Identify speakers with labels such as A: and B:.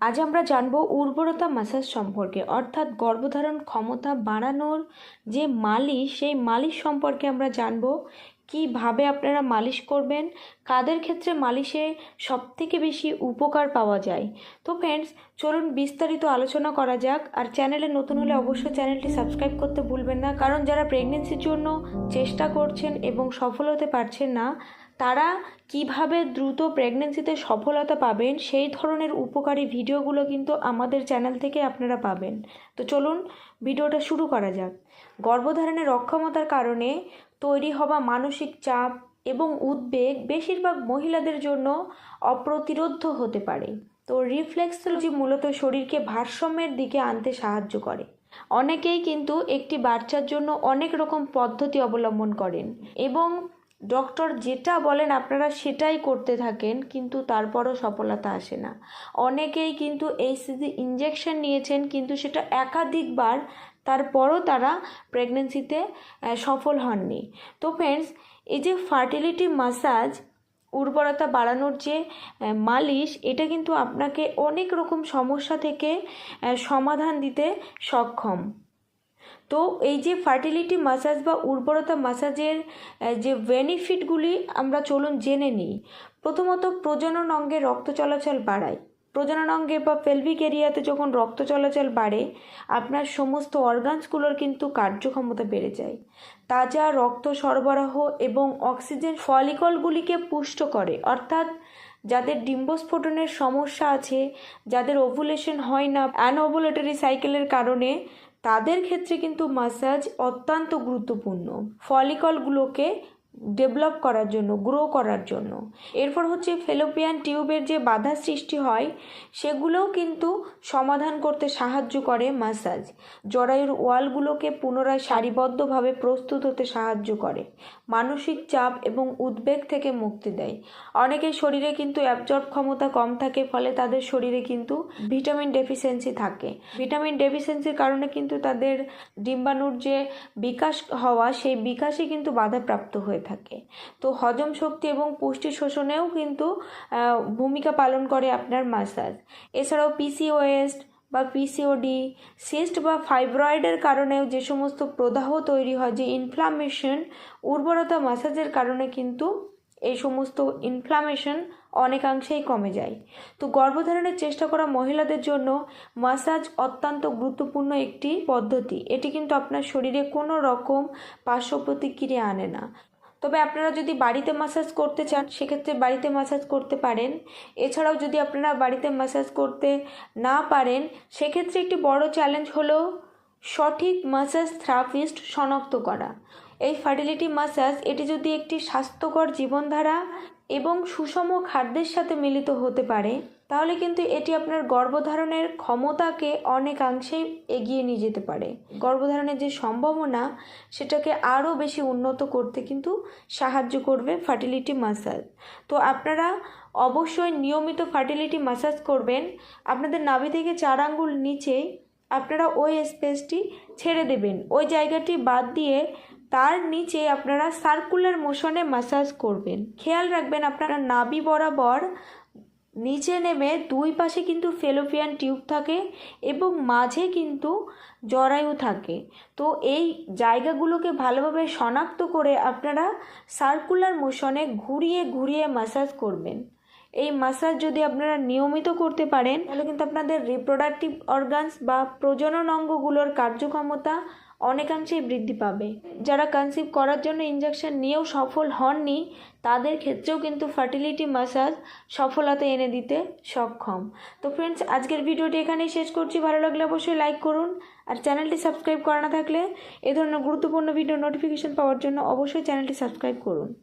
A: আজ আমরা জানব উর্বরতা মাসাজ সম্পর্কে, অর্থাৎ গর্ভধারণ ক্ষমতা বাড়ানোর যে মালিশ, সেই মালিশ সম্পর্কে আমরা জানব। কীভাবে আপনারা মালিশ করবেন? কাদের ক্ষেত্রে মালিশে সবথেকে বেশি উপকার পাওয়া যায়? তো ফ্রেন্ডস চলুন বিস্তারিত আলোচনা করা যাক। আর চ্যানেলে নতুন হলে অবশ্যই চ্যানেলটি সাবস্ক্রাইব করতে ভুলবেন না। কারণ যারা প্রেগনেন্সির জন্য চেষ্টা করছেন এবং সফল হতে পারছেন না তারা কীভাবে দ্রুত প্রেগনেন্সিতে সফলতা পাবেন, সেই ধরনের উপকারী ভিডিওগুলো কিন্তু আমাদের চ্যানেল থেকে আপনারা পাবেন। তো চলুন ভিডিওটা শুরু করা যাক। গর্ভধারণের অক্ষমতার কারণে তৈরি হওয়া মানসিক চাপ এবং উদ্বেগ বেশিরভাগ মহিলাদের জন্য অপ্রতিরোধ্য হতে পারে। তো রিফ্লেক্সোলজি মূলত শরীরকে ভারসাম্যের দিকে আনতে সাহায্য করে। অনেকেই কিন্তু একটি বাচ্চার জন্য অনেক রকম পদ্ধতি অবলম্বন করেন এবং ডক্টর যেটা বলেন আপনারা সেটাই করতে থাকেন, কিন্তু তারপরও সফলতা আসে না। অনেকেই কিন্তু এই সিজি ইঞ্জেকশন নিয়েছেন, কিন্তু সেটা একাধিকবার তারপরও তারা প্রেগনেন্সিতে সফল হননি। তো ফ্রেন্ডস এই যে ফার্টিলিটি মাসাজ উর্বরতা বাড়ানোর যে মালিশ, এটা কিন্তু আপনাকে অনেক রকম সমস্যা থেকে সমাধান দিতে সক্ষম। তো এই যে ফার্টিলিটি মাসাজ বা উর্বরতা মাসাজের যে বেনিফিটগুলি আমরা চলুন জেনে নিই। প্রথমত, প্রজনন অঙ্গে রক্ত চলাচল বাড়ায়। প্রজনন অঙ্গে বা পেলভিক এরিয়াতে যখন রক্ত চলাচল বাড়ে, আপনার সমস্ত অর্গানসগুলোর কিন্তু কার্যক্ষমতা বেড়ে যায়। তাজা রক্ত সরবরাহ এবং অক্সিজেন ফলিকলগুলিকে পুষ্ট করে। অর্থাৎ, যাদের ডিম্বস্ফোটনের সমস্যা আছে, যাদের ওভুলেশন হয় না অ্যানওভুলেটরি সাইকেলের কারণে তাদের ক্ষেত্রে কিন্তু মাসাজ অত্যন্ত গুরুত্বপূর্ণ। ফলিকলগুলোকে ডেভেলপ করার জন্য গ্রো করার জন্য। এরপর হচ্ছে ফেলোপিয়ান টিউবের যে বাধা সৃষ্টি হয়, সেগুলোও কিন্তু সমাধান করতে সাহায্য করে মাসাজ জরায়ুর ওয়ালগুলোকে পুনরায় সারিবদ্ধভাবে প্রস্তুত হতে সাহায্য করে, মানসিক চাপ এবং উদ্বেগ থেকে মুক্তি দেয়। অনেকের শরীরে কিন্তু অ্যাবজর্ব ক্ষমতা কম থাকে, ফলে তাদের শরীরে কিন্তু ভিটামিন ডেফিসিয়েন্সি থাকে। ভিটামিন ডেফিসিয়েন্সির কারণে কিন্তু তাদের ডিম্বাণুর যে বিকাশ হওয়া, সেই বিকাশে কিন্তু বাধাপ্রাপ্ত হয়ে তো হজম শক্তি এবং পুষ্টি শোষণেও কিন্তু ভূমিকা পালন করে আপনার মাসাজ এছাড়াও পিসিওএস বা পিসিওডি সিস্ট বা ফাইব্রয়েডের কারণেও যে সমস্ত প্রদাহ তৈরি হয়, যে ইনফ্লামেশন উর্বরতা মাসাজের কারণে কিন্তু এই সমস্ত ইনফ্লামেশন অনেকাংশেই কমে যায়। তো গর্ভধারণের চেষ্টা করা মহিলাদের জন্য মাসাজ অত্যন্ত গুরুত্বপূর্ণ একটি পদ্ধতি। এটি কিন্তু আপনার শরীরে কোনো রকম পার্শ্ব প্রতিক্রিয়া আনে না। তবে আপনারা যদি বাড়িতে মাসাজ করতে চান, সেক্ষেত্রে বাড়িতে মাসাজ করতে পারেন। এছাড়াও যদি আপনারা বাড়িতে মাসাজ করতে না পারেন, সেক্ষেত্রে একটি বড় চ্যালেঞ্জ হলো সঠিক মাসাজ থেরাপিস্ট শনাক্ত করা। এই ফার্টিলিটি মাসাজ এটি যদি একটি স্বাস্থ্যকর জীবনধারা এবং সুষম খাদ্যের সাথে মিলিত হতে পারে তাহলে কিন্তু এটি আপনার গর্ভধারণের ক্ষমতাকে অনেকাংশেই এগিয়ে নিয়ে যেতে পারে। গর্ভধারণের যে সম্ভাবনা, সেটাকে আরও বেশি উন্নত করতে কিন্তু সাহায্য করবে ফার্টিলিটি মাসাজ। তো আপনারা অবশ্যই নিয়মিত ফার্টিলিটি মাসাজ করবেন। আপনাদের নাভি থেকে চার আঙ্গুল নিচে আপনারা ওই স্পেসটি ছেড়ে দেবেন। ওই জায়গাটি বাদ দিয়ে তার নিচে আপনারা সার্কুলার মোশনে মাসাজ করবেন। খেয়াল রাখবেন আপনারা নাভি বরাবর নিচে নেমে দুই পাশে কিন্তু ফেলোপিয়ান টিউব থাকে এবং মাঝে কিন্তু জরায়ু থাকে। তো এই জায়গাগুলোকে ভালোভাবে শনাক্ত করে আপনারা সার্কুলার মোশনে ঘুরিয়ে ঘুরিয়ে মাসাজ করবেন। এই মাসাজ যদি আপনারা নিয়মিত করতে পারেন, তাহলে কিন্তু আপনাদের রিপ্রোডাক্টিভ অর্গানস বা প্রজনন অঙ্গগুলোর কার্যক্ষমতা অনেকাংশেই বৃদ্ধি পাবে। যারা কনসিভ করার জন্য ইঞ্জেকশন নিয়েও সফল হননি, তাদের ক্ষেত্রেও কিন্তু ফার্টিলিটি মাসাজ সফলতা এনে দিতে সক্ষম। তো ফ্রেন্ডস আজকের ভিডিওটি এখানেই শেষ করছি। ভালো লাগলে অবশ্যই লাইক করুন আর চ্যানেলটি সাবস্ক্রাইব করা না থাকলে এ ধরনের গুরুত্বপূর্ণ ভিডিও নোটিফিকেশন পাওয়ার জন্য অবশ্যই চ্যানেলটি সাবস্ক্রাইব করুন।